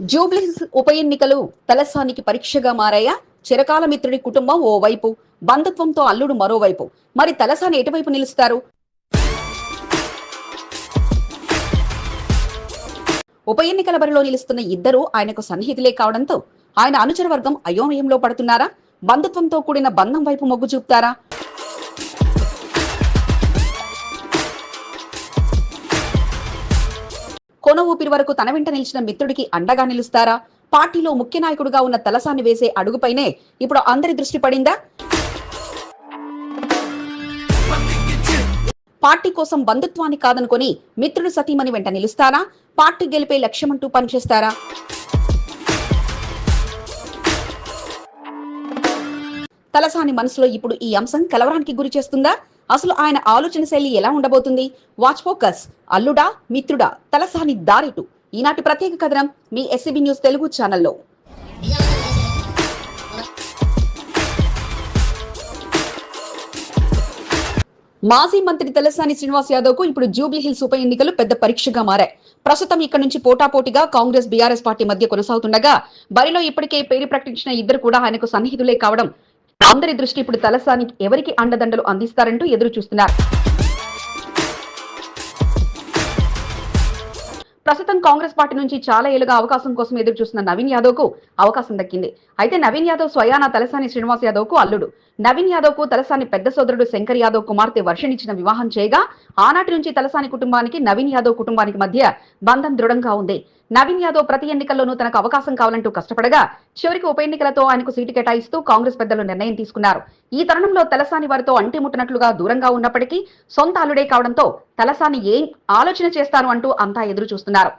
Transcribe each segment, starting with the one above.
జూబ్లీహిల్స్ ఉప ఎన్నికలు తలసానికి పరీక్షగా మారాయా? చిరకాల మిత్రుడి కుటుంబం ఓ వైపు బంధుత్వంతో అల్లుడు మరోవైపు. మరి తలసాని ఎటువైపు నిలుస్తారు? ఉప ఎన్నికల బరిలో నిలుస్తున్న ఇద్దరు ఆయనకు సన్నిహితులే కావడంతో ఆయన అనుచర వర్గం అయోమయంలో పడుతున్నారా? బంధుత్వంతో కూడిన బంధం వైపు మొగ్గు చూపుతారా? కొన ఊపిరి వరకు తన వెంట నిలిచిన మిత్రుడికి అండగా నిలుస్తారా? పార్టీలో ముఖ్య నాయకుడుగా ఉన్న తలసాన్ని వేసే అడుగుపైనే ఇప్పుడు అందరి దృష్టి పడిందా? పార్టీ కోసం బంధుత్వాన్ని కాదనుకొని మిత్రుడు సతీమణి వెంట నిలుస్తారా? పార్టీ గెలిపే లక్ష్యమంటూ పనిచేస్తారా? తలసాని మనసులో ఇప్పుడు ఈ అంశం కలవరానికి గురి చేస్తుందా? అసలు ఆయన ఆలోచన శైలి ఎలా ఉండబోతుంది? వాచ్ ఫోకస్ అల్లుడా మిత్రుడా తలసాని దారిటు. ఈనాటి ప్రత్యేక కథనం మీ ఎస్సీబీ న్యూస్ తెలుగు ఛానల్లో. మాజీ మంత్రి తలసాని శ్రీనివాస్ యాదవ్కు ఇప్పుడు జూబ్లీహిల్స్ ఉప ఎన్నికలు పెద్ద పరీక్షగా మారాయి. ప్రస్తుతం ఇక్కడ నుంచి పోటాపోటీగా కాంగ్రెస్ బీఆర్ఎస్ పార్టీ మధ్య కొనసాగుతుండగా బరిలో ఇప్పటికే పేరు ప్రకటించిన ఇద్దరు కూడా ఆయనకు సన్నిహితులే కావడం అందరి దృష్టి ఇప్పుడు తలసాని ఎవరికి అండదండలు అందిస్తారంటూ ఎదురు చూస్తున్నారు. ప్రస్తుతం కాంగ్రెస్ పార్టీ నుంచి చాలా ఏళ్ళుగా అవకాశం కోసం ఎదురు చూస్తున్న నవీన్ యాదవ్కు అవకాశం దక్కింది. అయితే నవీన్ యాదవ్ స్వయానా తలసాని శ్రీనివాస్ యాదవ్కు అల్లుడు. నవీన్ యాదవ్కు తలసాని పెద్ద సోదరుడు శంకర్ యాదవ్ కుమార్తె వర్షనిచ్చిన వివాహం చేయగా ఆనాటి నుంచి తలసాని కుటుంబానికి నవీన్ యాదవ్ కుటుంబానికి మధ్య బంధం దృఢంగా ఉంది. నవీన్ యాదవ్ ప్రతి ఎన్నికల్లోనూ తనకు అవకాశం కావాలంటూ కష్టపడగా చివరికి ఉప ఎన్నికలతో ఆయనకు సీటు కేటాయిస్తూ కాంగ్రెస్ పెద్దలు నిర్ణయం తీసుకున్నారు. ఈ తరుణంలో తలసాని వారితో అంటిముట్టనట్లుగా దూరంగా ఉన్నప్పటికీ సొంత అల్లుడే కావడంతో తలసాని ఏం ఆలోచన చేస్తారు అంటూ అంతా ఎదురు చూస్తున్నారు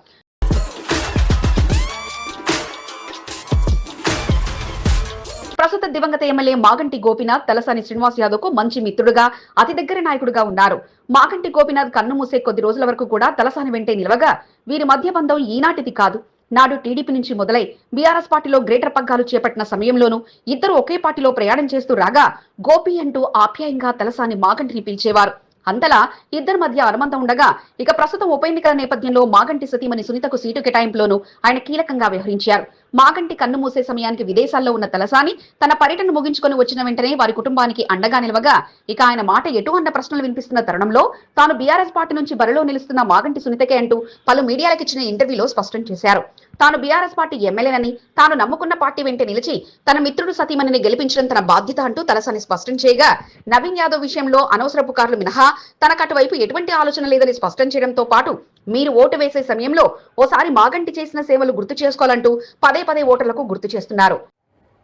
ప్రస్తుత దివంగత ఎమ్మెల్యే మాగంటి గోపినాథ్ తలసాని శ్రీనివాస్ యాదవ్కు మంచి మిత్రుడుగా అతి దగ్గర నాయకుడుగా ఉన్నారు. మాగంటి గోపినాథ్ కన్ను మూసే కొద్ది రోజుల వరకు కూడా తలసాని వెంటే నిలవగా వీరి మధ్య బంధం ఈనాటిది కాదు. నాడు టీడీపీ నుంచి మొదలై బీఆర్ఎస్ పార్టీలో గ్రేటర్ పగ్గాలు చేపట్టిన సమయంలోనూ ఇద్దరు ఒకే పార్టీలో ప్రయాణం చేస్తూ రాగా గోపి అంటూ ఆప్యాయంగా తలసాని మాగంటిని పిలిచేవారు. అంతలా ఇద్దరి మధ్య అనుబంధం ఉండగా ఇక ప్రస్తుతం ఉప ఎన్నికల నేపథ్యంలో మాగంటి సతీమణి సునీతకు సీటు కేటాయింపులోనూ ఆయన కీలకంగా వ్యవహరించారు. మాగంటి కన్ను మూసే సమయానికి విదేశాల్లో ఉన్న తలసాని తన పర్యటన ముగించుకొని వచ్చిన వెంటనే వారి కుటుంబానికి అండగా నిలవగా ఇక ఆయన మాట ఎటు అన్న ప్రశ్నలు వినిపిస్తున్న తరుణంలో తాను బీఆర్ఎస్ పార్టీ నుంచి బరిలో నిలుస్తున్న మాగంటి సునీతకే అంటూ పలు మీడియాలకు ఇచ్చిన ఇంటర్వ్యూలో స్పష్టం చేశారు. తాను బీఆర్ఎస్ పార్టీ ఎమ్మెల్యేనని తాను నమ్ముకున్న పార్టీ వెంట నిలిచి తన మిత్రుడు సతీమణిని గెలిపించడం తన బాధ్యత అంటూ తలసాని స్పష్టం చేయగా నవీన్ యాదవ్ విషయంలో అనవసరపు కార్లు మినహా తనకు అటువైపు ఎటువంటి ఆలోచన లేదని స్పష్టం చేయడంతో పాటు మీరు ఓటు వేసే సమయంలో ఓసారి మాగంటి చేసిన సేవలు గుర్తు చేసుకోవాలంటూ పదే పదే ఓటర్లకు గుర్తు చేస్తున్నారు.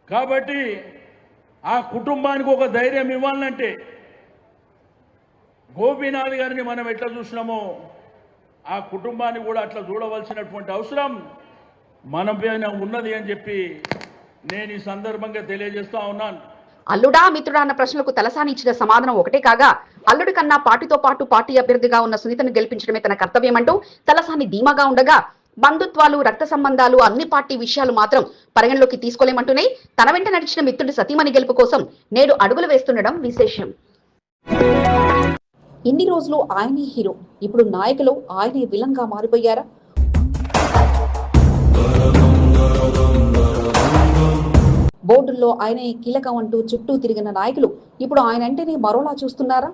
కాబట్టి ఆ కుటుంబానికి ఒక ధైర్యం ఇవ్వాలంటే గోపీనాథ్ గారిని మనం ఎట్లా చూసినామో ఆ కుటుంబాన్ని కూడా అట్లా చూడవలసినటువంటి అవసరం. మన పైన ఉన్నది అని చెప్పి నేను ఈ సందర్భంగా తెలియజేస్తా ఉన్నాను. అల్లుడా మిత్రుడా అన్న ప్రశ్నలకు తలసాని ఇచ్చిన సమాధానం ఒకటే కాగా అల్లుడి కన్నా పార్టీతో పాటు పార్టీ అభ్యర్థిగా ఉన్న సునీతను గెలిపించడమే తన కర్తవ్యమంటూ తలసాని ధీమాగా ఉండగా బంధుత్వాలు రక్త సంబంధాలు అన్ని పార్టీ విషయాలు మాత్రం పరిగణలోకి తీసుకోలేమంటూనే తన వెంట నడిచిన మిత్రుడి సతీమణి గెలుపు కోసం నేడు అడుగులు వేస్తుండడం విశేషం. ఇన్ని రోజులు ఆయనే హీరో. ఇప్పుడు నాయకులు ఆయనే విలన్గా మారిపోయారా? బోర్డుల్లో ఆయనే కీలకం అంటూ చుట్టూ తిరిగిన నాయకులు. ఇప్పుడు ఆయన అంటేనే మరోలా చూస్తున్నారా?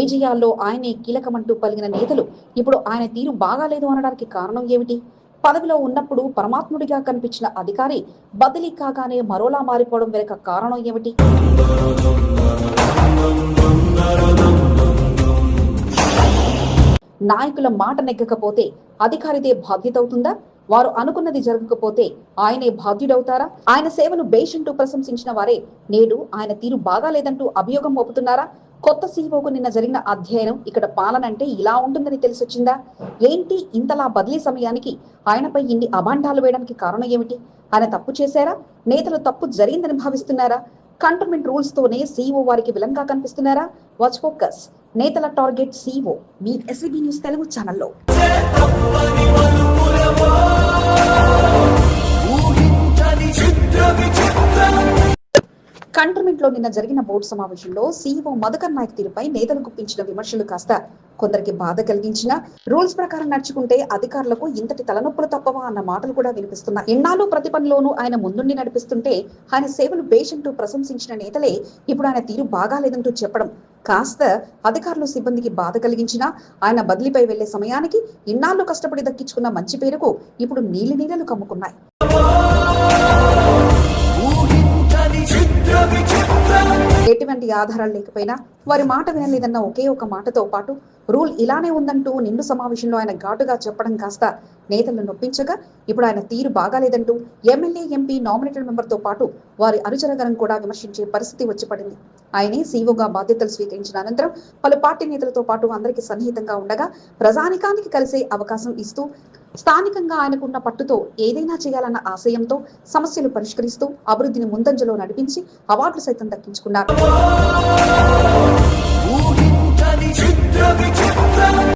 విజయాల్లో ఆయనే కీలకమంటూ పలిగిన నేతలు ఇప్పుడు ఆయన తీరు బాగాలేదు అనడానికి కారణం ఏమిటి? పదవిలో ఉన్నప్పుడు పరమాత్ముడిగా కనిపించిన అధికారి బదిలీ కాగానే మరోలా మారిపోవడం వెనుక కారణం ఏమిటి? నాయకుల మాట నెగ్గకపోతే అధికారిదే బాధ్యత అవుతుందా వారు అనుకున్నది జరగకపోతే ఆయనే బాధ్యుడవుతారా? ఆయన సేవలు బేషంటూ ప్రశంసించిన వారే నేడు ఆయన తీరు బాగాలేదంటూ అభియోగం మోపుతున్నారా? కొత్త సీఈఓకు నిన్న జరిగిన అధ్యయనం ఇక్కడ పాలన అంటే ఇలా ఉంటుందని తెలిసొచ్చిందా? ఏంటి ఇంతలా బదిలీ సమయానికి? ఆయనపై ఇన్ని అభాండాలు వేయడానికి కారణం ఏమిటి? ఆయన తప్పు చేశారా? నేతలు తప్పు జరిగిందని భావిస్తున్నారా? కంటోన్మెంట్ రూల్స్ తోనే సీఈఓ వారికి విలంగా కనిపిస్తున్నారా? Watch focus. నేతల టార్గెట్ సిఓ మీ ఎస్వీబీ న్యూస్ తెలుగు ఛానల్లో. కంటర్మెంట్లో నిన్న జరిగిన బోర్డు సమావేశంలో సీఈఓ మధుకర్ నాయక్ తీరుపై నేతలు గుప్పించిన విమర్శలు కాస్త కొందరికి బాధ కలిగించినా రూల్స్ ప్రకారం నడుచుకుంటే అధికారులకు ఇంతటి తలనొప్పులు తప్పవా అన్న మాటలు కూడా వినిపిస్తున్నాయి. ఇన్నాళ్ళు ప్రతి పనిలోనూ ఆయన ముందుండి నడిపిస్తుంటే ఆయన సేవలు బేషంటూ ప్రశంసించిన నేతలే ఇప్పుడు ఆయన తీరు బాగాలేదంటూ చెప్పడం. కాస్త అధికారులు సిబ్బందికి బాధ కలిగించినా ఆయన బదిలీపై వెళ్ళే సమయానికి ఇన్నాళ్ళు కష్టపడి దక్కించుకున్న మంచి పేరుకు ఇప్పుడు నీలి నీడలు కమ్ముకున్నాయి. ఎటువంటి ఆధారాలు లేకపోయినా వారి మాట వినలేదన్న ఒకే ఒక మాటతో పాటు రూల్ ఇలానే ఉందంటూ నిండు సమావేశంలో ఆయన ఘాటుగా చెప్పడం కాస్త నేతలను నొప్పించగా ఇప్పుడు ఆయన తీరు బాగాలేదంటూ ఎమ్మెల్యే ఎంపీ నామినేటెడ్ మెంబర్తో పాటు వారి అనుచరగరం కూడా విమర్శించే పరిస్థితి వచ్చి పడింది. ఆయనే సీఓగా బాధ్యతలు స్వీకరించిన అనంతరం పలు పార్టీ నేతలతో పాటు అందరికీ సన్నిహితంగా ఉండగా ప్రజానికానికి కలిసే అవకాశం ఇస్తూ స్థానికంగా ఆయనకున్న పట్టుతో ఏదైనా చేయాలన్న ఆశయంతో సమస్యలు పరిష్కరిస్తూ అభివృద్ధిని ముందంజలో నడిపించి అవార్డులు సైతం దక్కించుకున్నారు.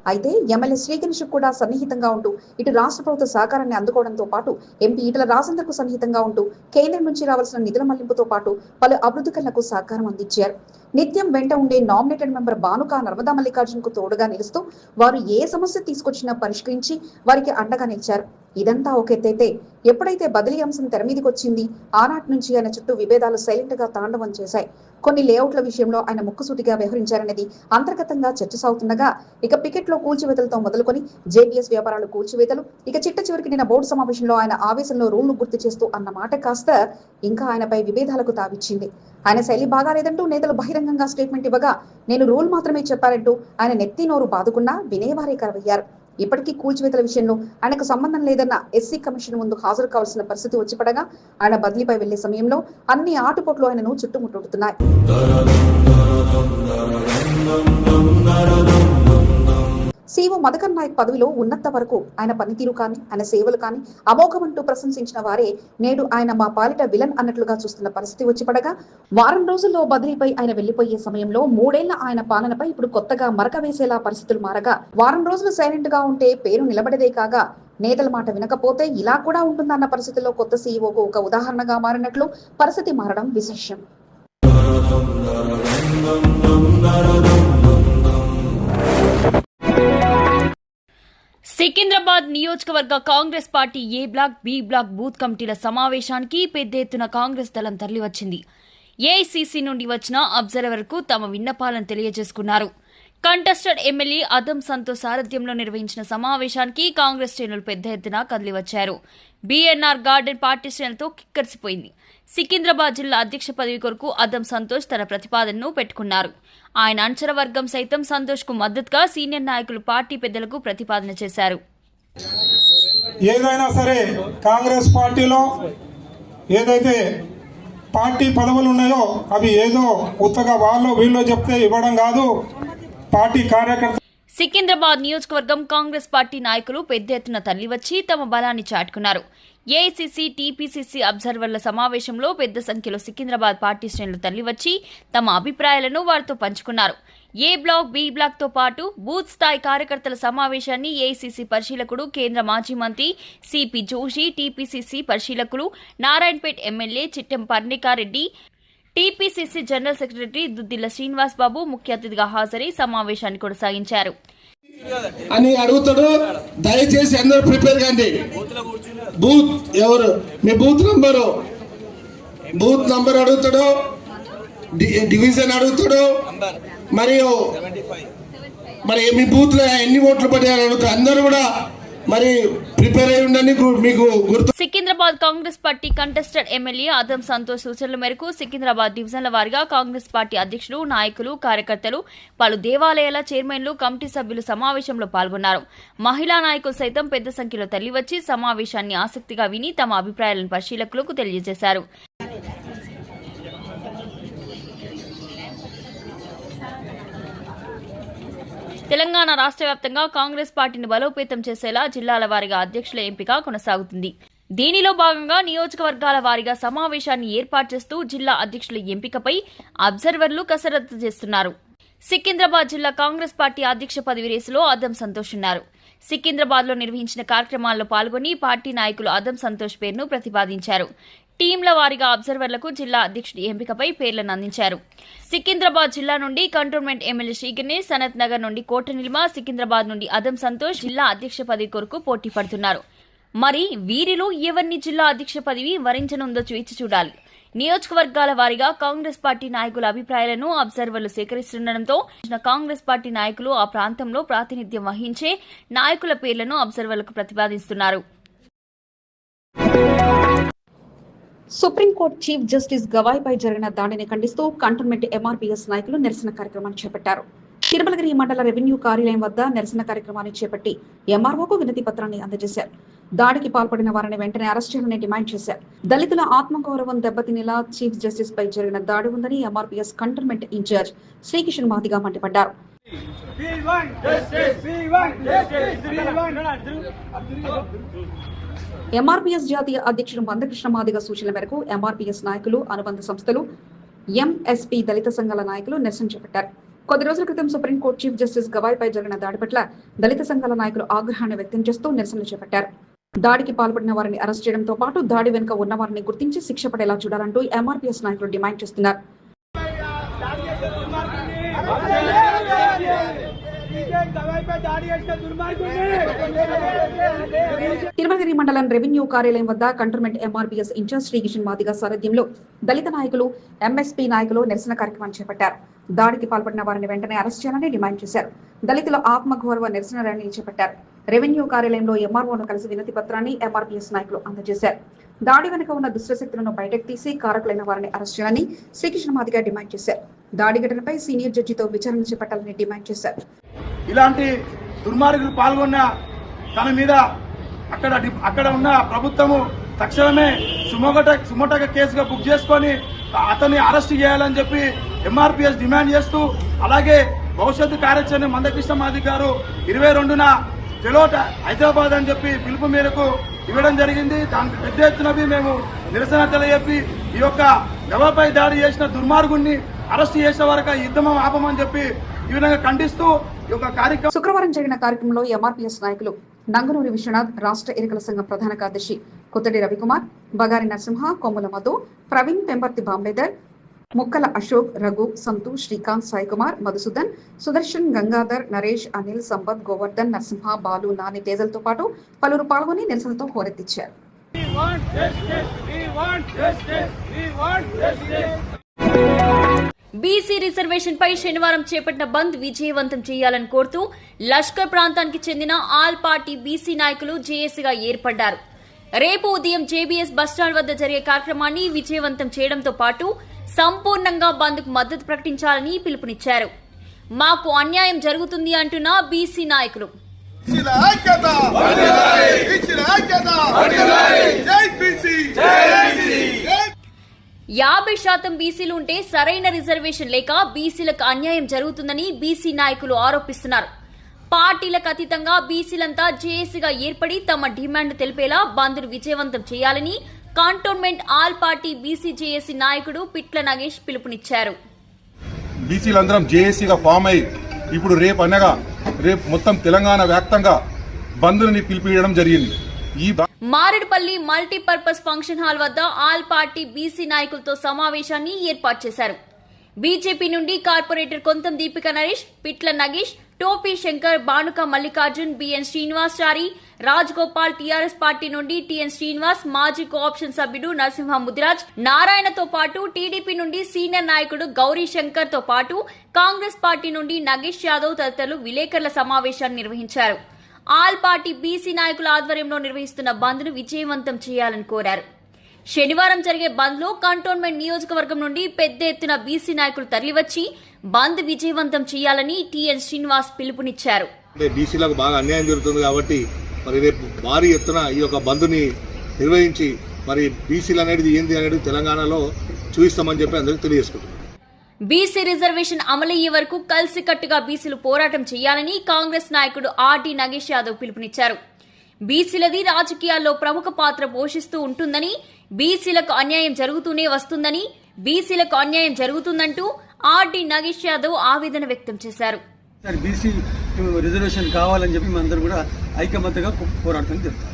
అయితే ఎమ్మెల్యే శ్రీగణేష్ కూడా సన్నిహితంగా ఉంటూ ఇటు రాష్ట్ర ప్రభుత్వ సహకారాన్ని అందుకోవడంతో పాటు ఎంపీ ఈటల రాజేందర్కు సన్నిహితంగా ఉంటూ కేంద్రం నుంచి రావాల్సిన నిధుల మళ్ళింపుతో పాటు పలు అభివృద్ధి కళ్ళకు సహకారం అందించారు. నిత్యం వెంట ఉండే నామినేటెడ్ మెంబర్ బానుక నర్మదా మల్లికార్జున్కు తోడుగా నిలుస్తూ వారు ఏ సమస్య తీసుకొచ్చినా పరిష్కరించి వారికి అండగా నిలిచారు. ఇదంతా ఒక ఎత్తైతే ఎప్పుడైతే బదిలీ అంశం తెర మీదకి వచ్చింది ఆనాటి నుంచి ఆయన చుట్టూ విభేదాలు సైలెంట్గా తాండవం చేశాయి. కొన్ని లేఅవుట్ల విషయంలో ఆయన ముక్కుసూటిగా వ్యవహరించారనేది అంతర్గతంగా చర్చ సాగుతుండగా ఇక పికెట్లో కూల్చివేతలతో మొదలుకొని జేపీఎస్ వ్యాపారాలు కూల్చివేతలు ఇక చిట్ట చివరికి నిన్న బోర్డు సమావేశంలో ఆయన ఆవేశంలో రూల్ను గుర్తు చేస్తూ అన్న మాట కాస్త ఇంకా ఆయనపై విభేదాలకు తావిచ్చింది. ఆయన శైలి బాగాలేదంటూ నేతలు బహిరంగంగా స్టేట్మెంట్ ఇవ్వగా నేను రూల్ మాత్రమే చెప్పారంటూ ఆయన నెత్తి నోరు బాదుకున్నా వినేవారే కరవయ్యారు. ఇప్పటికీ కూల్చివేతల విషయంలో ఆయనకు సంబంధం లేదన్న ఎస్సీ కమిషన్ ముందు హాజరు కావాల్సిన పరిస్థితి వచ్చి పడగా ఆయన బదిలీపై వెళ్ళే సమయంలో అన్ని ఆటుపోట్లు ఆయనను చుట్టుముట్టుతున్నాయి. సీఓ మదకర్ నాయక్ పదవిలో ఉన్నంత వరకు ఆయన పనితీరు కానీ ఆయన సేవలు కానీ అమోఘమంటూ ప్రశంసించిన వారే నేడు ఆయన మా పాలిట విలన్ అన్నట్లుగా చూస్తున్న పరిస్థితి వచ్చి పడగా వారం రోజుల్లో బదిలీపై ఆయన వెళ్ళిపోయే సమయంలో మూడేళ్ళ ఆయన పాలనపై ఇప్పుడు కొత్తగా మరక వేసేలా పరిస్థితులు మారగా వారం రోజులు సైలెంట్గా ఉంటే పేరు నిలబడేదే కాగా నేతల మాట వినకపోతే ఇలా కూడా ఉంటుందన్న పరిస్థితిలో కొత్త సీఈఓకు ఒక ఉదాహరణగా మారినట్లు పరిస్థితి మారడం విశేషం. సికింద్రాబాద్ నియోజకవర్గ Congress party A block B block booth కమిటీల సమావేశానికి పెద్ద ఎత్తున కాంగ్రెస్ దళం తరలివచ్చింది. ఏఐసీసీ నుండి వచ్చిన అబ్జర్వర్కు తమ విన్నపాలను తెలియజేసుకున్నారు. కంటెస్టెడ్ ఎమ్మెల్యే అదం సంతో సారథ్యంలో నిర్వహించిన సమావేశానికి కాంగ్రెస్ శ్రేణులు పెద్ద ఎత్తున కదిలివచ్చారు. బీఎన్ఆర్ గార్డెన్ పార్టీ శ్రేణులతో కిక్కరిసిపోయింది. సికింద్రాబాద్ జిల్లా అధ్యక్ష పదవి కొరకు అద్దం సంతోష్ తన ప్రతిపాదనను పెట్టుకున్నారు. ఆయన అంచరవర్గం సైతం సంతోష్కు మద్దతుగా సీనియర్ నాయకులు పార్టీ పెద్దలకు ప్రతిపాదన చేశారు. ఏదైనా సరే కాంగ్రెస్ పార్టీలో ఏదైతే పార్టీ పదవులు ఉన్నాయో అవి ఏదో ఉత్తగా వాళ్ళు వీళ్ళు చెప్తే ఇవ్వడం కాదు. పార్టీ కార్యకర్త సికింద్రాబాద్ నియోజకవర్గం కాంగ్రెస్ పార్టీ నాయకులు పెద్ద ఎత్తున తరలివచ్చి తమ బలాన్ని చాటుకున్నారు. ఏఐసిసి టీపీసీసీ అబ్జర్వర్ల సమావేశంలో పెద్ద సంఖ్యలో సికింద్రాబాద్ పార్టీ శ్రేణులు తరలివచ్చి తమ అభిప్రాయాలను వారితో పంచుకున్నారు. ఏ బ్లాక్ బి బ్లాక్తో పాటు బూత్ స్థాయి కార్యకర్తల సమావేశాన్ని ఏఐసీసీ పరిశీలకుడు కేంద్ర మాజీ మంత్రి సిపి జోషి టీపీసీసీ పరిశీలకులు Narayanpet MLA Chittem Parnika Reddy TPCC general secretary Duddilla Srinivas Babu ముఖ్య అతిథిగా హాజరై సమావేశాన్ని కొనసాగించారు. అని అడుగుతాడు. దయచేసి అందరూ ప్రిపేర్ కండి. బూత్ ఎవరు? మీ బూత్ నంబరు. బూత్ నంబర్ అడుగుతాడు. డివిజన్ అడుగుతాడు. మరియు మరి మీ బూత్లో ఎన్ని ఓట్లు పడ్డాయని అడుగుతాడు. అందరూ కూడా మరి ప్రిపేర్ అయి ఉండండి మీకు గుర్తు Secunderabad Congress party contested MLA Adam Santosh సూచనల మేరకు సికింద్రాబాద్ డివిజన్ల వారిగా కాంగ్రెస్ పార్టీ అధ్యక్షులు నాయకులు కార్యకర్తలు పలు దేవాలయాల చైర్మన్లు కమిటీ సభ్యులు సమావేశంలో పాల్గొన్నారు. మహిళా నాయకులు సైతం పెద్ద సంఖ్యలో తరలివచ్చి సమావేశాన్ని ఆసక్తిగా విని తమ అభిప్రాయాలను పరిశీలకులకు తెలియజేశారు. తెలంగాణ రాష్ట్ర వ్యాప్తంగా కాంగ్రెస్ పార్టీని బలోపేతం చేసేలా జిల్లాల వారీగా అధ్యక్షుల ఎంపిక కొనసాగుతుంది. దీనిలో భాగంగా నియోజకవర్గాల వారీగా సమావేశాన్ని ఏర్పాటు చేస్తూ జిల్లా అధ్యక్షుల ఎంపికపై అబ్జర్వర్లు కసరత్తు చేస్తున్నారు. సికింద్రాబాద్ జిల్లా కాంగ్రెస్ పార్టీ అధ్యక్ష పదవి రేసులో అదం సంతోష్ ఉన్నారు. సికింద్రాబాద్లో నిర్వహించిన కార్యక్రమాల్లో పాల్గొని పార్టీ నాయకులు అదం సంతోష్ పేరును ప్రతిపాదించారు. టీంల వారీగా అబ్జర్వర్లకు జిల్లా అధ్యక్షుడి ఎంపికపై పేర్లను అందించారు. సికింద్రాబాద్ జిల్లా నుండి కంటోన్మెంట్ ఎమ్మెల్యే శ్రీగిరిని సనత్ నగర్ నుండి కోట నిల్మ సికింద్రాబాద్ నుండి అదం సంతోష్ జిల్లా అధ్యక్ష పదవి కొరకు పోటీ పడుతున్నారు. మరి వీరిలో ఎవరిని జిల్లా అధ్యక్ష పదవి వరించనుందో చూచి చూడాలి. నియోజకవర్గాల వారీగా కాంగ్రెస్ పార్టీ నాయకుల అభిప్రాయాలను అబ్జర్వర్లు సేకరిస్తుండటంతో కాంగ్రెస్ పార్టీ నాయకులు ఆ ప్రాంతంలో ప్రాతినిధ్యం వహించే నాయకుల పేర్లను అబ్జర్వర్లకు ప్రతిపాదిస్తున్నారు. సుప్రీంకోర్టు చీఫ్ జస్టిస్ గవాయిపై జరిగిన దాడిని ఖండిస్తూ కంటోన్మెంట్ ఎంఆర్పీఎస్ నాయకులు నిరసన కార్యక్రమాన్ని చేపట్టారు. తిరుమలగిరి మండల రెవెన్యూ కార్యాలయం వద్ద నిరసన కార్యక్రమాన్ని చేపట్టి ఎంఆర్ఓకు వినతి పత్రాన్ని అందజేశారు. దాడికి పాల్పడిన వారిని వెంటనే అరెస్ట్ చేయాలని డిమాండ్ చేశారు. దళితుల ఆత్మగౌరవం దెబ్బతినేలా చీఫ్ జస్టిస్ పై జరిగిన దాడి ఉందని MRPS cantonment incharge Srikishan Madiga మండిపడ్డారు. ఎంఆర్పీఎస్ జాతీయ అధ్యక్షుడు మందకృష్ణ మాదిగ సూచనల మేరకు ఎంఆర్పీఎస్ నాయకులు అనుబంధ సంస్థలు ఎంఎస్పీ దళిత సంఘాల నాయకులు నిరసన చేపట్టారు. కొద్ది రోజుల క్రితం సుప్రీంకోర్టు చీఫ్ జస్టిస్ గవాయ్పై జరిగిన దాడి పట్ల దళిత సంఘాల నాయకులు ఆగ్రహాన్ని వ్యక్తం చేస్తూ నిరసనలు చేపట్టారు. దాడికి పాల్పడిన వారిని అరెస్ట్ చేయడంతో పాటు దాడి వెనుక ఉన్న వారిని గుర్తించి శిక్ష పడేలా చూడాలంటూ ఎంఆర్పీఎస్ నాయకులు డిమాండ్ చేస్తున్నారు. తిరుమలగిరి మండలం రెవెన్యూ కార్యాలయం వద్ద cantonment MRPS incharge Srikishan Madiga సారథ్యంలో దళిత నాయకులు ఎంఎస్పీ నాయకులు నిరసన కార్యక్రమాన్ని చేపట్టారు. దాడికి పాల్పడిన వారిని వెంటనే అరెస్ట్ చేయాలని డిమాండ్ చేశారు. దళితుల ఆత్మగౌరవ నిరసన ర్యాలీ చేపట్టారు. రెవెన్యూ కార్యాలయంలో ఎంఆర్ఓను కలిసి వినతి పత్రాన్ని ఎంఆర్పీఎస్ నాయకులు అందజేశారు. దాడి వెనుక ఉన్న దుష్టశక్తులను బయటకు తీసి కారకులైన వారిని అరెస్ట్ చేయాలని శ్రీకృష్ణ మాదిగా డిమాండ్ చేశారు. దాడి ఘటనపై సీనియర్ జడ్జితో విచారణ చేపట్టాలని డిమాండ్ చేశారు. ఇలాంటి దుర్మార్గులు పాల్గొన్న తన మీద అక్కడ అక్కడ ఉన్న ప్రభుత్వము తక్షణమే సుమోగట సుమోటక కేసుగా బుక్ చేసుకొని అతన్ని అరెస్ట్ చేయాలని చెప్పి ఎంఆర్పిఎస్ డిమాండ్ చేస్తూ అలాగే భవిష్యత్తు కార్యాచరణ మందకృష్ణ మాది గారు ఇరవై రెండున జలోట హైదరాబాద్ అని చెప్పి పిలుపు మేరకు ఇవ్వడం జరిగింది. దానికి పెద్ద ఎత్తునవి మేము నిరసన తెలియజెప్పి ఈ యొక్క గవపై దాడి చేసిన దుర్మార్గుణ్ణి అరెస్ట్ చేసే వరకు యుద్ధమం యుద్ధం ఆపమని చెప్పి ఈ విధంగా ఖండిస్తూ శుక్రవారం జరిగిన కార్యక్రమంలో ఎంఆర్పీఎస్ నాయకులు నంగనూరి విశ్వనాథ్ రాష్ట్ర ఎన్నికల సంఘం ప్రధాన కార్యదర్శి కొత్తడి రవికుమార్ బగారి నరసింహ కొమ్ముల మధు ప్రవీణ్ పెంపర్తి బాంబేదర్ ముక్కల అశోక్ రఘు సంతు శ్రీకాంత్ సాయి కుమార్ మధుసూదన్ సుదర్శన్ గంగాధర్ నరేష్ అనిల్ సంపత్ గోవర్ధన్ నరసింహ బాలు నాని తేజలతో పాటు పలువురు పాల్గొని నిరసనతో హోరెత్తిచ్చారు. బీసీ రిజర్వేషన్ పై శనివారం చేపట్టిన బంద్ విజయవంతం చేయాలని కోరుతూ లష్కర్ ప్రాంతానికి చెందిన ఆల్ పార్టీ బీసీ నాయకులు జేఏసీగా ఏర్పడ్డారు. రేపు ఉదయం జేబీఎస్ బస్టాండ్ వద్ద జరిగే కార్యక్రమాన్ని విజయవంతం చేయడంతో పాటు సంపూర్ణంగా బంద్కు మద్దతు ప్రకటించాలని పిలుపునిచ్చారు. మాకు అన్యాయం జరుగుతుంది అంటున్న బీసీ నాయకులు. జై బీసీ! యాభై శాతం బీసీలు ఉంటే సరైన రిజర్వేషన్ లేక బీసీలకు అన్యాయం జరుగుతుందని బీసీ నాయకులు ఆరోపిస్తున్నారు. పార్టీలకు అతీతంగా బీసీలంతా జేఏసీగా ఏర్పడి తమ డిమాండ్ తెలిపేలా బంద్ను విజయవంతం చేయాలని cantonment all party BC JAC నాయకుడు పిట్ల నగేష్ పిలుపునిచ్చారు. బీసీలందరం జేఏసీగా ఫామ్ అయి ఇప్పుడు రేపు అనగా రేపు మొత్తం తెలంగాణ వ్యాప్తంగా బంద్ని పిలిపియడం జరిగింది. ఈ మారేడుపల్లి మల్టీపర్పస్ ఫంక్షన్ హాల్ వద్ద ఆల్ పార్టీ బీసీ నాయకులతో సమావేశాన్ని ఏర్పాటు చేశారు. బీజేపీ నుండి కార్పొరేటర్ కొంతం దీపిక నరేష్ పిట్ల నగేష్ టోపీ Shankar Banuka Mallikarjun B N Srinivasachari Raj Gopal TRS party నుండి టిఎన్ శ్రీనివాస్ మాజీ కోఆప్షన్ సభ్యుడు నరసింహ ముదిరాజ్ నారాయణతో పాటు టీడీపీ నుండి సీనియర్ నాయకుడు గౌరీ శంకర్తో పాటు కాంగ్రెస్ పార్టీ నుండి నగేష్ యాదవ్ తదితరులు విలేకరుల సమావేశాన్ని నిర్వహించారు. ఆల్ పార్టీ బీసీ నాయకుల ఆధ్వర్యంలో నిర్వహిస్తున్న బంద్ను విజయవంతం చేయాలని కోరారు. శనివారం జరిగే బంద్లో కంటోన్మెంట్ నియోజకవర్గం నుండి పెద్ద ఎత్తున బీసీ నాయకులు తరలివచ్చి బంద్ విజయవంతం చేయాలని టిఎన్ శ్రీనివాస్ పిలుపునిచ్చారు. బీసీలకు బాగా అన్యాయం జరుగుతుంది కాబట్టి మరి రేపు భారీ ఎత్తున ఈ యొక్క బంద్ని నిర్వహించి మరి బీసీలు అనేది ఏంది అనేది తెలంగాణలో చూపిస్తామని చెప్పి అందరికీ తెలియజేసుకుంటున్నాం. బీసీ రిజర్వేషన్ అమలయ్యే వరకు కలిసికట్టుగా బీసీలు పోరాటం చేయాలని కాంగ్రెస్ నాయకుడు ఆర్డీ నగేష్ యాదవ్ పిలుపునిచ్చారు. బీసీలది రాజకీయాల్లో ప్రముఖ పాత్ర పోషిస్తూ ఉంటుందని బీసీలకు అన్యాయం జరుగుతూనే వస్తుందని బీసీలకు అన్యాయం జరుగుతుందంటూ ఆర్డీ నగేష్ యాదవ్ ఆవేదన వ్యక్తం చేశారు. బీసీ రిజర్వేషన్ కావాలని చెప్పి మనందరం కూడా ఐకమత్యగా పో- పోరాటం జరుగుతుంది.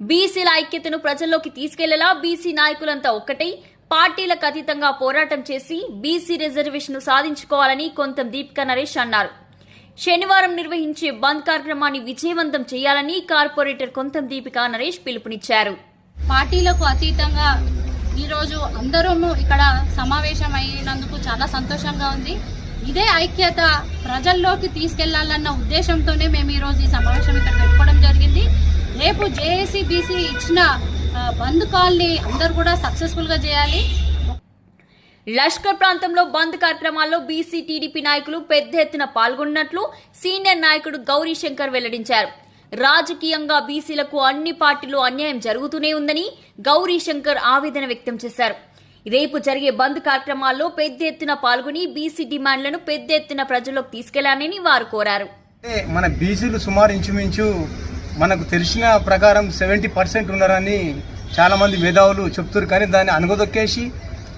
బీసీల ఐక్యతను ప్రజల్లోకి తీసుకెళ్ళేలా బీసీ నాయకులంతా ఒక్కటై పార్టీలకు అతీతంగా పోరాటం చేసి బీసీ రిజర్వేషన్ సాధించుకోవాలని కొంతం దీపికా నరేష్ అన్నారు. శనివారం నిర్వహించే బంద్ కార్యక్రమాన్ని విజయవంతం చేయాలని కార్పొరేటర్ కొంతం దీపికా నరేష్ పిలుపునిచ్చారు. పార్టీలకు అతీతంగా ఈరోజు అందరూ ఇక్కడ సమావేశం అయినందుకు చాలా సంతోషంగా ఉంది. ఇదే ఐక్యత ప్రజల్లోకి తీసుకెళ్ళాలన్న ఉద్దేశంతోనే మేము ఈరోజు ఈ సమావేశం ఇక్కడ పెట్టుకోవడం జరిగింది. రేపు జేఏసీ బీసీ ఇచ్చిన బంద్ కాల్ని అందరూ కూడా సక్సెస్ఫుల్గా చేయాలి. లష్కర్ ప్రాంతంలో బంద్ కార్యక్రమాల్లో బీసీ టీడీపీ నాయకులు పెద్ద ఎత్తున పాల్గొన్నట్లు సీనియర్ నాయకుడు గౌరీ శంకర్ వెల్లడించారు. రాజకీయంగా బీసీలకు అన్ని పార్టీలు అన్యాయం జరుగుతూనే ఉందని గౌరీ శంకర్ ఆవేదన వ్యక్తం చేశారు. రేపు జరిగే బంద్ కార్యక్రమాల్లో పెద్ద ఎత్తున పాల్గొని బీసీ డిమాండ్లను పెద్ద ఎత్తున ప్రజల్లోకి తీసుకెళ్ళాలని వారు కోరారు. అంటే మన బీసీలు సుమారు ఇంచుమించు మనకు తెలిసిన ప్రకారం సెవెంటీ పర్సెంట్ ఉన్నారని చాలామంది మేధావులు చెప్తున్నారు. కానీ దాన్ని అనుగదొక్కేసి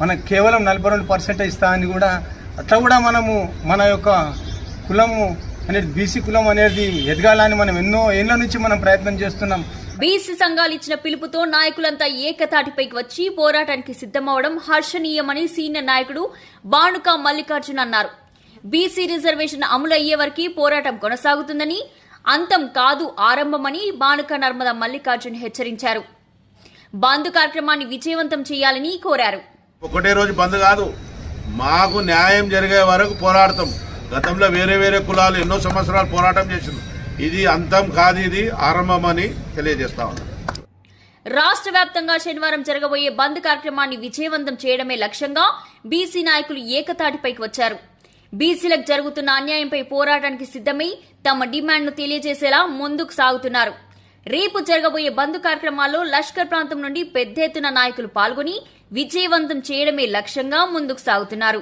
మనకు కేవలం నలభై రెండు పర్సెంటే ఇస్తా అని కూడా అట్లా కూడా మనము మన యొక్క కులము అనేది బీసీ కులం అనేది ఎదగాలని మనం ఎన్నో ఏళ్ళ నుంచి మనం ప్రయత్నం చేస్తున్నాం. బీసీ సంఘాలు ఇచ్చిన పిలుపుతో నాయకులంతా ఏకతాటిపైకి వచ్చి పోరాటానికి సిద్దమవడం హర్షణీయమని సీనియర్ నాయకుడు బాణుక మల్లికార్జున్ అన్నారు. బీసీ రిజర్వేషన్ అమలు అయ్యే వరకు పోరాటం కొనసాగుతుందని అంతం కాదు ఆరంభమని బాణుక నర్మద మల్లికార్జున్ హెచ్చరించారు. బంద్ కార్యక్రమాన్ని విజయవంతం చేయాలని కోరారు. ఒకటే రోజు బంద్ కాదు మాకు న్యాయం జరిగే వరకు పోరాడతాం. గతంలో వేరే వేరే కులాలు ఎన్నో సంవత్సరాలు పోరాటం చేసింది ఇది అంతం కాదు ఇది ఆరంభం అని తెలియజేస్తా ఉన్నాం. రాష్ట్ర వ్యాప్తంగా శనివారం జరగబోయే బంద్ కార్యక్రమాన్ని విజయవంతం చేయడమే లక్ష్యంగా బీసీ నాయకులు ఏకతాటిపైకి వచ్చారు. బీసీలకు జరుగుతున్న అన్యాయంపై పోరాటానికి సిద్దమై తమ డిమాండ్ను తెలియజేసేలా ముందుకు సాగుతున్నారు. రేపు జరగబోయే బంద్ కార్యక్రమాల్లో లష్కర్ ప్రాంతం నుండి పెద్ద ఎత్తున నాయకులు పాల్గొని విజయవంతం చేయడమే లక్ష్యంగా ముందుకు సాగుతున్నారు.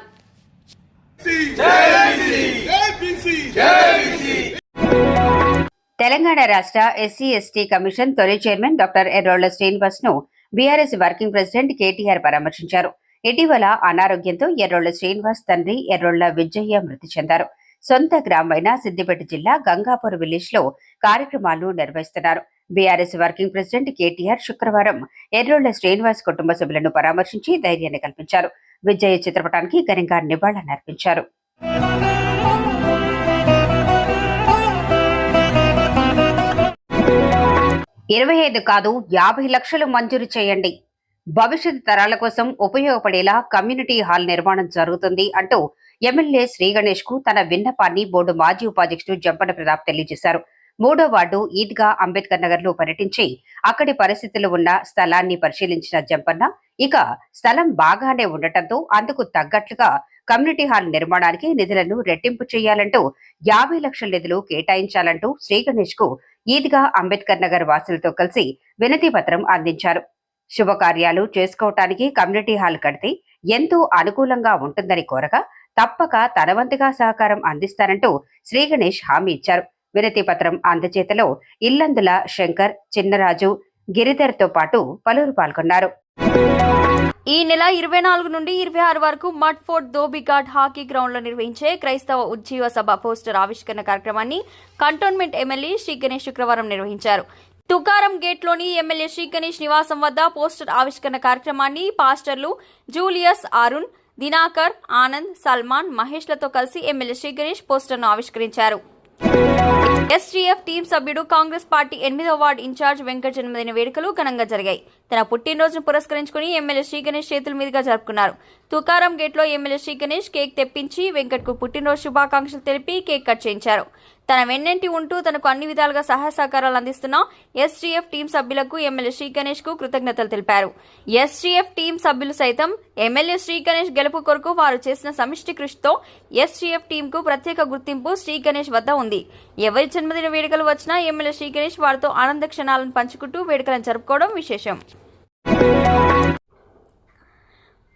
తెలంగాణ రాష్ట్ర ఎస్సీ ఎస్టీ కమిషన్ తొలి చైర్మన్ డాక్టర్ ఎర్రోళ్ళ శ్రీనివాస్ను బీఆర్ఎస్ వర్కింగ్ ప్రెసిడెంట్ కేటీఆర్ పరామర్శించారు. ఇటీవల అనారోగ్యంతో ఎర్రోళ్ళ శ్రీనివాస్ తండ్రి ఎర్రోళ్ళ విజయ్య మృతి చెందారు. సొంత గ్రామమైన సిద్దిపేట జిల్లా గంగాపూర్ విలేజ్లో కార్యక్రమాలు నిర్వహిస్తున్నారు. బీఆర్ఎస్ వర్కింగ్ ప్రెసిడెంట్ కేటీఆర్ శుక్రవారం ఎర్రోళ్ళ శ్రీనివాస్ కుటుంబ సభ్యులను పరామర్శించి ధైర్యాన్ని కల్పించారు. విజయ చిత్రపటానికి ఘనంగా నివాళులర్పించారు ఇరవై ఐదు కాదు యాభై లక్షలు మంజూరు చేయండి. భవిష్యత్ తరాల కోసం ఉపయోగపడేలా కమ్యూనిటీ హాల్ నిర్మాణం జరుగుతుంది అంటూ ఎమ్మెల్యే శ్రీ గణేష్కు తన విన్నపాన్ని బోర్డు మాజీ ఉపాధ్యక్షుడు జంపన ప్రతాప్ తెలియజేశారు. మూడో వార్డు ఈద్గా అంబేద్కర్ నగర్లో పర్యటించి అక్కడి పరిస్థితులు ఉన్న స్థలాన్ని పరిశీలించిన జంపన్న ఇక స్థలం బాగానే ఉండటంతో అందుకు తగ్గట్లుగా కమ్యూనిటీ హాల్ నిర్మాణానికి నిధులను రెట్టింపు చేయాలంటూ యాభై లక్షల నిధులు కేటాయించాలంటూ శ్రీ గణేష్కు ఈద్గా అంబేద్కర్ నగర్ వాసులతో కలిసి వినతి పత్రం అందించారు. శుభకార్యాలు చేసుకోవటానికి కమ్యూనిటీ హాల్ కడితే ఎంతో అనుకూలంగా ఉంటుందని కోరగా తప్పక తనవంతుగా సహకారం అందిస్తారంటూ శ్రీ గణేష్ హామీ ఇచ్చారు. వినతి పత్రం అందచేతలో ఇల్లందుల శంకర్ చిన్నరాజు గిరిధర్తో పాటు పలువురు పాల్గొన్నారు. ఈ నెల ఇరవై నాలుగు నుండి ఇరవై ఆరు వరకు మడ్ ఫోర్ట్ ధోబిఘాట్ హాకీ గ్రౌండ్లో నిర్వహించే క్రైస్తవ ఉజ్జీవ సభ పోస్టర్ ఆవిష్కరణ కార్యక్రమాన్ని కంటోన్మెంట్ ఎమ్మెల్యే శ్రీ గణేష్ శుక్రవారం నిర్వహించారు. తుకారం గేట్లోని ఎమ్మెల్యే శ్రీ గణేష్ నివాసం వద్ద పోస్టర్ ఆవిష్కరణ కార్యక్రమాన్ని పాస్టర్లు జూలియస్ అరుణ్ దినాకర్ ఆనంద్ సల్మాన్ మహేష్లతో కలిసి ఎమ్మెల్యే శ్రీ గణేష్ పోస్టర్ను ఆవిష్కరించారు. ఎస్టీఎఫ్ టీం సభ్యుడు కాంగ్రెస్ పార్టీ ఎనిమిదో వార్డు ఇన్ఛార్జ్ వెంకట్ జన్మదిన వేడుకలు ఘనంగా జరిగాయి. తన పుట్టినరోజును పురస్కరించుకుని ఎమ్మెల్యే శ్రీ గణేష్ చేతుల మీదుగా జరుపుకున్నారు. తుకారం గేట్లో ఎమ్మెల్యే శ్రీ గణేష్ కేక్ తెప్పించి వెంకట్కు పుట్టినరోజు శుభాకాంక్షలు తెలిపి కేక్ కట్ చేయించారు. తన వెన్నంటి ఉంటూ తనకు అన్ని విధాలుగా సహాయ సహకారాలు అందిస్తున్న. ఎస్టీఎఫ్ టీం సభ్యులకు ఎమ్మెల్యే శ్రీ గణేష్కు కృతజ్ఞతలు తెలిపారు. ఎస్టీఎఫ్ టీం సభ్యులు సైతం ఎమ్మెల్యే శ్రీ గణేష్ గెలుపు కొరకు వారు చేసిన సమిష్టి కృషితో ఎస్టీఎఫ్ టీం కు ప్రత్యేక గుర్తింపు శ్రీ గణేష్ వద్ద ఉంది. ఎవరి జన్మదిన వేడుకలు వచ్చినా ఎమ్మెల్యే శ్రీ గణేష్ వారితో ఆనంద క్షణాలను పంచుకుంటూ వేడుకలను జరుపుకోవడం విశేషం.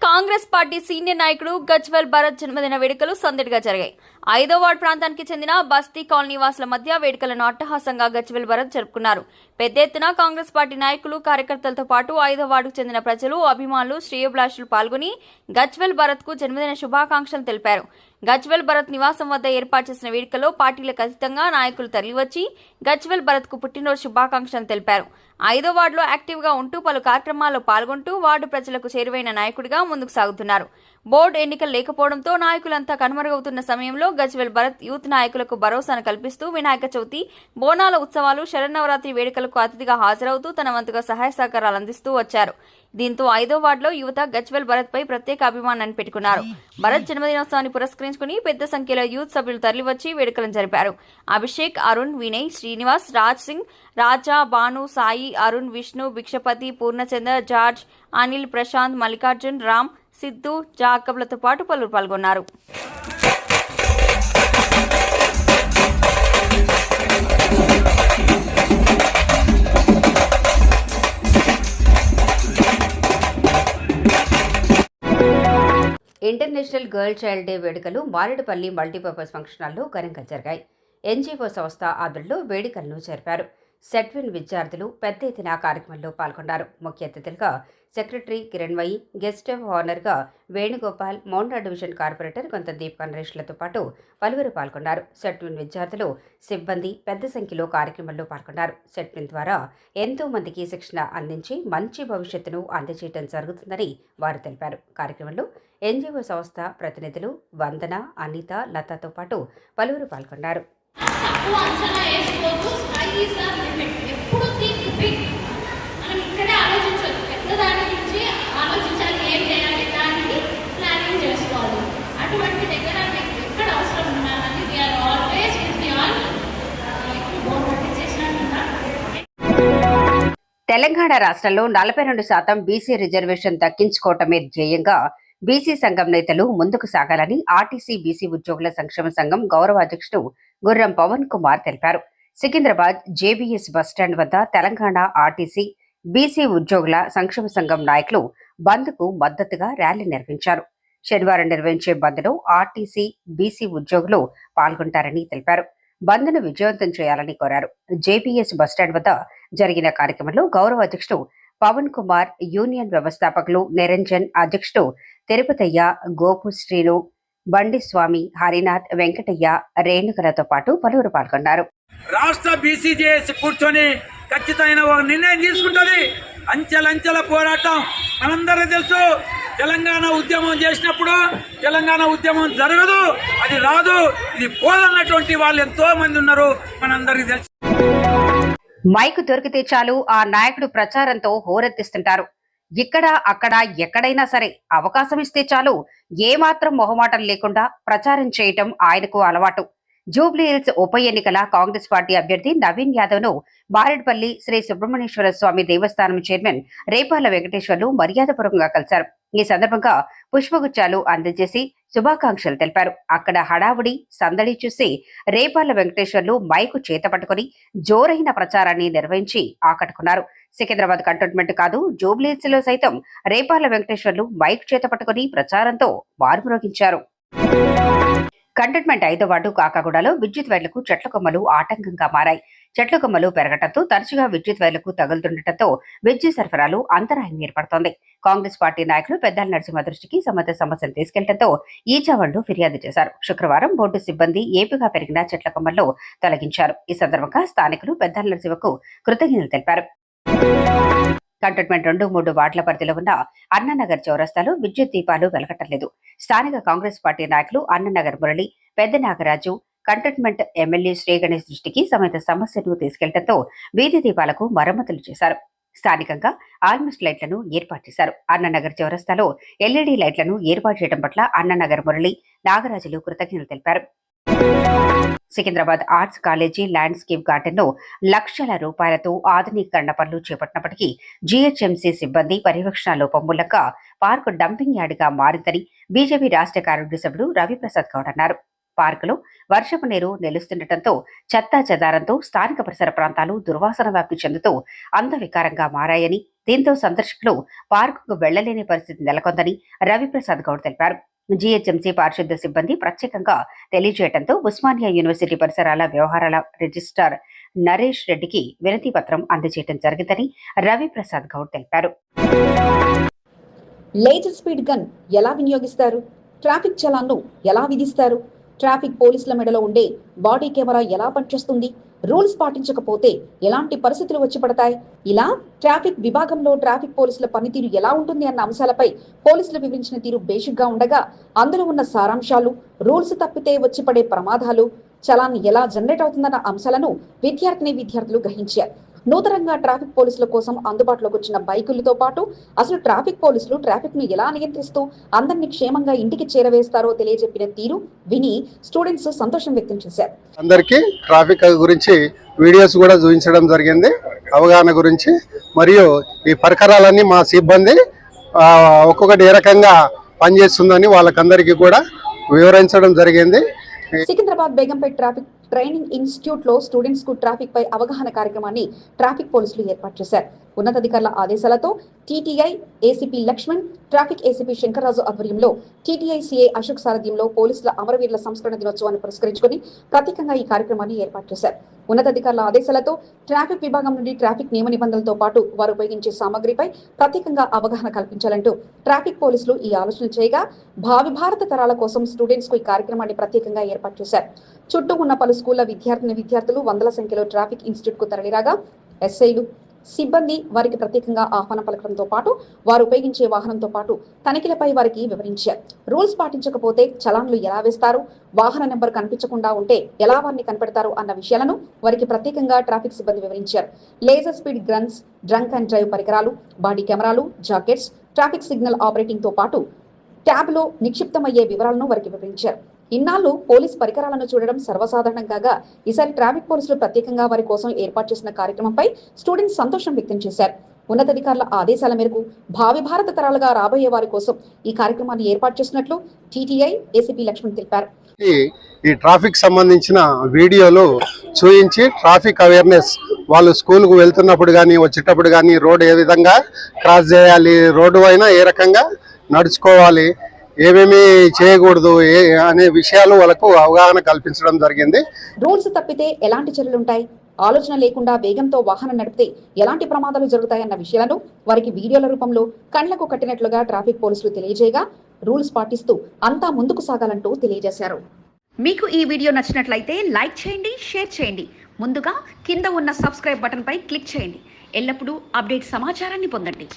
కాంగ్రెస్ పార్టీ సీనియర్ నాయకుడు గజ్వల్ భరత్ జన్మదిన వేడుకలు సందడిగా జరిగాయి. ఐదో వార్డు ప్రాంతానికి చెందిన బస్తీ కాలనీవాసుల మధ్య వేడుకలను అట్టహాసంగా గచ్చివెల్ భరత్ జరుపుకున్నారు. పెద్ద ఎత్తున కాంగ్రెస్ పార్టీ నాయకులు కార్యకర్తలతో పాటు ఐదో వార్డుకు చెందిన ప్రజలు అభిమానులు శ్రేయోభిలాషులు పాల్గొని గజ్వెల్ భరత్కు జన్మదిన శుభాకాంక్షలు తెలిపారు. గజ్వెల్ భరత్ నివాసం వద్ద ఏర్పాటు చేసిన వేడుకలో పార్టీలకు అతీతంగా నాయకులు తరలివచ్చి గజ్వెల్ భరత్కు పుట్టినరోజు శుభాకాంక్షలు తెలిపారు. ఐదో వార్డులో యాక్టివ్గా ఉంటూ పలు కార్యక్రమాల్లో పాల్గొంటూ వార్డు ప్రజలకు చేరువైన నాయకుడిగా ముందుకు సాగుతున్నారు. బోర్డు ఎన్నికలు లేకపోవడంతో నాయకులంతా కనుమరుగవుతున్న సమయంలో గజ్వెల్ భరత్ యూత్ నాయకులకు భరోసాను కల్పిస్తూ వినాయక చవితి బోనాల ఉత్సవాలు శరన్నవరాత్రి వేడుకలకు అతిథిగా హాజరవుతూ తన వంతుగా సహాయ సహకారాలు అందిస్తూ వచ్చారు. దీంతో ఐదో వార్డులో యువత గజ్వెల్ భరత్ పై ప్రత్యేక అభిమానాన్ని పెట్టుకున్నారు. భరత్ జన్మదినోత్సవాన్ని పురస్కరించుకుని పెద్ద సంఖ్యలో యూత్ సభ్యులు తరలివచ్చి వేడుకలను జరిపారు. అభిషేక్ అరుణ్ వినయ్ శ్రీనివాస్ రాజ్ సింగ్ రాజా భాను సాయి అరుణ్ విష్ణు భిక్షపతి పూర్ణచంద్ర జార్జ్ అనిల్ ప్రశాంత్ మల్లికార్జున్ రామ్ సిద్ధు జాకబ్లతో పాటు పలువురు పాల్గొన్నారు. ఇంటర్నేషనల్ గర్ల్ చైల్డ్ డే వేడుకలు మారేడుపల్లి మల్టీపర్పస్ ఫంక్షన్ హాల్లో ఘనంగా జరిగాయి. ఎన్జీఓ సంస్థ ఆధ్వర్యంలో వేడుకలను జరిపారు. సెట్విన్ విద్యార్థులు పెద్ద ఎత్తున కార్యక్రమంలో పాల్గొన్నారు. ముఖ్య అతిథులుగా సెక్రటరీ కిరణ్మయి గెస్ట్ ఆఫ్ ఆనర్గా వేణుగోపాల్ మౌండా డివిజన్ కార్పొరేటర్ కొంత దీప్ నరేష్లతో పాటు పలువురు పాల్గొన్నారు. సెట్విన్ విద్యార్థులు సిబ్బంది పెద్ద సంఖ్యలో కార్యక్రమంలో పాల్గొన్నారు. సెట్విన్ ద్వారా ఎంతో మందికి శిక్షణ అందించి మంచి భవిష్యత్తును అందజేయడం జరుగుతుందని వారు తెలిపారు. కార్యక్రమంలో ఎన్జీఓ సంస్థ ప్రతినిధులు వందన అనిత లతతో పాటు పలువురు పాల్గొన్నారు. తెలంగాణ రాష్ట్రంలో నలభై రెండు శాతం బీసీ రిజర్వేషన్ దక్కించుకోవటమే ధ్యేయంగా బీసీ సంఘం నేతలు ముందుకు సాగాలని ఆర్టీసీ బీసీ ఉద్యోగుల సంక్షేమ సంఘం గౌరవ అధ్యక్షుడు గుర్రం పవన్ కుమార్ తెలిపారు. సికింద్రాబాద్ జేబీఎస్ బస్టాండ్ వద్ద తెలంగాణ ఆర్టీసీ బీసీ ఉద్యోగుల సంక్షేమ సంఘం నాయకులు బంద్కు మద్దతుగా ర్యాలీ నిర్వహించారు. శనివారం నిర్వహించే బంద్లో ఆర్టీసీ బీసీ ఉద్యోగులు పాల్గొంటారని తెలిపారు. బంద్ను విజయవంతం చేయాలని కోరారు. జేబీఎస్ బస్టాండ్ వద్ద జరిగిన కార్యక్రమంలో గౌరవ అధ్యక్షుడు పవన్ కుమార్ యూనియన్ వ్యవస్థాపకులు నిరంజన్ అధ్యక్షుడు తిరుపతయ్య గోపు శ్రీను బండి స్వామి హరినాథ్ వెంకటయ్య రేణుకలతో పాటు పలువురు పాల్గొన్నారు. రాష్ట్ర బీసీజేఎస్ కూర్చొని ఖచ్చితమైన ఒక నిర్ణయం తీసుకుంటుంది. అంచెలంచెల పోరాటం మనందరూ తెలుసు. తెలంగాణ ఉద్యమం చేసినప్పుడు తెలంగాణ ఉద్యమం జరగదు అది రాదు ఇది పోదన్నటువంటి వాళ్ళు ఎంతో మంది ఉన్నారు మనందరికీ తెలుసు. మైకు దొరికితే చాలు ఆ నాయకుడు ప్రచారంతో హోరెత్తిస్తుంటారు. ఇక్కడ అక్కడ ఎక్కడైనా సరే అవకాశం ఇస్తే చాలు ఏమాత్రం మొహమాటం లేకుండా ప్రచారం చేయటం ఆయనకు అలవాటు. జూబ్లీ హిల్స్ ఉప ఎన్నికల కాంగ్రెస్ పార్టీ అభ్యర్థి నవీన్ యాదవ్ను బారెడ్పల్లి శ్రీ సుబ్రహ్మణ్యేశ్వర స్వామి దేవస్థానం చైర్మన్ రేపాల వెంకటేశ్వర్లు మర్యాదపూర్వకంగా కలిశారు. ఈ సందర్భంగా పుష్పగుచ్చాలు అందజేసి శుభాకాంక్షలు తెలిపారు. అక్కడ హడావుడి సందడి చూసి రేపాల వెంకటేశ్వర్లు మైకు చేత పట్టుకుని జోరైన ప్రచారాన్ని నిర్వహించి ఆకట్టుకున్నారు. సికింద్రాబాద్ కంటోన్మెంట్ కాదు జూబ్లీస్లో సైతం రేపాల వెంకటేశ్వర్లు మైక్ చేత పట్టుకుని ప్రచారంతో మారుమ్రోగించారు కంటోన్మెంట్ ఐదో వార్డు కాకాగూడలో విద్యుత్ వైర్లకు చెట్ల కొమ్మలు ఆటంకంగా మారాయి. చెట్ల కొమ్మలు పెరగటంతో తరచుగా విద్యుత్ వైర్లకు తగులుతుండటంతో విద్యుత్ సరఫరాలు అంతరాయం ఏర్పడుతోంది. కాంగ్రెస్ పార్టీ నాయకులు పెద్దాల నరసింహ దృష్టికి సంబంధ సమస్యను తీసుకెళ్ళడంతో ఈ చావళ్ళు ఫిర్యాదు చేశారు. శుక్రవారం బోర్డు సిబ్బంది ఏపుగా పెరిగిన చెట్ల కొమ్మల్లో తొలగించారు. ఈ సందర్భంగా స్థానికులు పెద్దాల నరసింహకు కృతజ్ఞతలు తెలిపారు. కంటోన్మెంట్ రెండు మూడు వార్డుల పరిధిలో ఉన్న అన్ననగర్ చౌరస్తాలో విద్యుత్ దీపాలు వెలగటలేదు స్థానిక కాంగ్రెస్ పార్టీ నాయకులు అన్ననగర్ మురళి పెద్ద నాగరాజు కంటోన్మెంట్ ఎమ్మెల్యే శ్రీ గణేష్ దృష్టికి సమేత సమస్యను తీసుకెళ్ళడంతో వీధి దీపాలకు మరమ్మతులు చేశారు. స్థానికంగా ఆల్మోస్ట్ లైట్లను ఏర్పాటు చేశారు. అన్ననగర్ చౌరస్తాలో ఎల్ఈడి లైట్లను ఏర్పాటు చేయడం పట్ల అన్ననగర్ మురళి నాగరాజులు కృతజ్ఞతలు తెలిపారు. సికింద్రాబాద్ ఆర్ట్స్ కాలేజీ ల్యాండ్స్కేప్ గార్డెన్ను లక్షల రూపాయలతో ఆధునీకరణ పనులు చేపట్టినప్పటికీ జీహెచ్ఎంసీ సిబ్బంది పర్యవేక్షణ లోపం మూలంగా పార్కు డంపింగ్ యార్డ్గా మారిందని బీజేపీ రాష్ట్ర కార్యవర్గ సభ్యుడు రవిప్రసాద్ గౌడ్ అన్నారు. పార్కులో వర్షపు నీరు నిలుస్తుండటంతో చెత్తా చెదారంతో స్థానిక పరిసర ప్రాంతాలు దుర్వాసన వ్యాప్తి చెందుతూ అందవికారంగా మారాయని దీంతో సందర్శకులు పార్కుకు వెళ్ళలేని పరిస్థితి నెలకొందని రవిప్రసాద్ గౌడ్ తెలిపారు. జీహెచ్ఎంసీ పారిశుద్ధ సిబ్బంది ప్రత్యేకంగా తెలియజేయడంతో ఉస్మానియా యూనివర్సిటీ పరిసరాల వ్యవహారాల రిజిస్ట్రార్ నరేష్ రెడ్డికి వినతి పత్రం అందజేయడం జరిగిందని రవిప్రసాద్ గౌడ్ తెలిపారు. లేజర్ స్పీడ్ గన్ ఎలా వినియోగిస్తారు? ట్రాఫిక్ చలాన్ను ఎలా విధిస్తారు? ట్రాఫిక్ పోలీసుల మెడలో ఉండే బాడీ కెమెరా ఎలా పనిచేస్తుంది? రూల్స్ పాటించకపోతే ఎలాంటి పరిస్థితులు వచ్చి పడతాయి? ఇలా ట్రాఫిక్ విభాగంలో ట్రాఫిక్ పోలీసుల పనితీరు ఎలా ఉంటుంది అన్న అంశాలపై పోలీసులు వివరించిన తీరు బేసిక్గా ఉండగా అందులో ఉన్న సారాంశాలు రూల్స్ తప్పితే వచ్చి పడే ప్రమాదాలు చలాన్ ఎలా జనరేట్ అవుతుందన్న అంశాలను విద్యార్థిని విద్యార్థులు గ్రహించారు. నూతనంగా ట్రాఫిక్ పోలీసుల కోసం అందుబాటులోకి వచ్చిన బైకులతో పాటు అసలు ట్రాఫిక్ పోలీసులు ట్రాఫిక్ను ఎలా నియంత్రిస్తూ అందరినీ క్షేమంగా ఇంటికి చేరవేస్తారో తెలియజెప్పిన తీరు విని స్టూడెంట్స్ సంతోషం వ్యక్తం చేశారు. అందరికీ ట్రాఫిక్ గురించి వీడియోస్ కూడా చూపించడం జరిగింది. అవగాహన గురించి మరియు ఈ పరికరాలన్నీ మా సిబ్బంది ఒక్కొక్కటి ఏ రకంగా పనిచేస్తుందని వాళ్ళకందరికీ కూడా వివరించడం జరిగింది. సికింద్రాబాద్ బేగంపేట్ ట్రాఫిక్ ట్రైనింగ్ ఇన్స్టిట్యూట్లో స్టూడెంట్స్కు ట్రాఫిక్ పై అవగాహన కార్యక్రమాన్ని ట్రాఫిక్ పోలీసులు ఏర్పాటు చేశారు. ఉన్నతాధికారుల ఆదేశాలతో TTI ACP Laxman traffic ACP Shankarraju ఆధ్వర్యంలో టీటీఐ సీఏ అశోక్ సారథ్యంలో పోలీసుల అమరవీరుల సంస్కరణ దినోత్సవాన్ని పురస్కరించుకుని ప్రత్యేకంగా ఈ కార్యక్రమాన్ని ఏర్పాటు చేశారు. ఉన్నతాధికారుల ఆదేశాలతో ట్రాఫిక్ విభాగం నుండి ట్రాఫిక్ నియమ నిబంధనలతో పాటు వారు ఉపయోగించే సామగ్రిపై ప్రత్యేకంగా అవగాహన కల్పించాలంటూ ట్రాఫిక్ పోలీసులు ఈ ఆలోచన చేయగా భావి భారత తరాల కోసం స్టూడెంట్స్కు ఈ కార్యక్రమాన్ని ప్రత్యేకంగా ఏర్పాటు చేశారు. చుట్టూ ఉన్న పలు స్కూళ్ళ విద్యార్థిని విద్యార్థులు వందల సంఖ్యలో ట్రాఫిక్ ఇన్స్టిట్యూట్కు తరలిరాగా ఎస్ఐలు సిబ్బంది వారికి ప్రత్యేకంగా ఆహ్వానం పలకడంతో పాటు వారు ఉపయోగించే వాహనంతో పాటు తనిఖీలపై వారికి వివరించారు రూల్స్ పాటించకపోతే చలాన్లు ఎలా వేస్తారు? వాహన నెంబర్ కనిపించకుండా ఉంటే ఎలా వారిని కనిపెడతారు అన్న విషయాలను వారికి ప్రత్యేకంగా ట్రాఫిక్ సిబ్బంది వివరించారు. Laser speed guns drunk and drive పరికరాలు బాడీ కెమెరాలు జాకెట్స్ ట్రాఫిక్ సిగ్నల్ ఆపరేటింగ్తో పాటు ట్యాబ్లో నిక్షిప్తమయ్యే వివరాలను వారికి వివరించారు. ఇన్నాళ్ళు పోలీస్ పరికరాలను చూడడం సర్వసాధారణం కాగా ఈసారి ట్రాఫిక్ పోలీసులు ప్రత్యేకంగా వారి కోసం ఏర్పాటు చేసిన కార్యక్రమంపై స్టూడెంట్స్ సంతోషం వ్యక్తం చేశారు. ఉన్నతాధికారుల ఆదేశాల మేరకు భావి భారత తరాలుగా రాబోయే వారి కోసం ఈ కార్యక్రమాన్ని ఏర్పాటు చేసినట్లు టీటీఐ ఏసీపీ లక్ష్మణ్ తెలిపారు. ఈ ఈ ట్రాఫిక్ సంబంధించిన వీడియోలు చూయించి ట్రాఫిక్ అవేర్నెస్ వాళ్ళు స్కూల్కు వెళ్తున్నప్పుడు కానీ వచ్చేటప్పుడు కానీ రోడ్ ఏ విధంగా క్రాస్ చేయాలి రోడ్డు అయినా ఏ రకంగా నడుచుకోవాలి ఏమేమి చేయకూడదు ఏ అనే విషయాలు వాళ్ళకు అవగాహన కల్పించడం జరిగింది. రూల్స్ తప్పితే ఎలాంటి చర్యలుంటాయి? ఆలోచన లేకుండా వేగంతో వాహనం నడిపితే ఎలాంటి ప్రమాదాలు జరుగుతాయన్న విషయాలను వారికి వీడియోల రూపంలో కళ్ళకు కట్టినట్లుగా ట్రాఫిక్ పోలీసులు తెలియజేయగా రూల్స్ పాటిస్తూ అంతా ముందుకు సాగాలంటూ తెలియజేశారు. మీకు ఈ వీడియో నచ్చినట్లయితే లైక్ చేయండి షేర్ చేయండి. ముందుగా కింద ఉన్న సబ్స్క్రైబ్ బటన్పై క్లిక్ చేయండి. ఎల్లప్పుడూ అప్డేట్ సమాచారాన్ని పొందండి.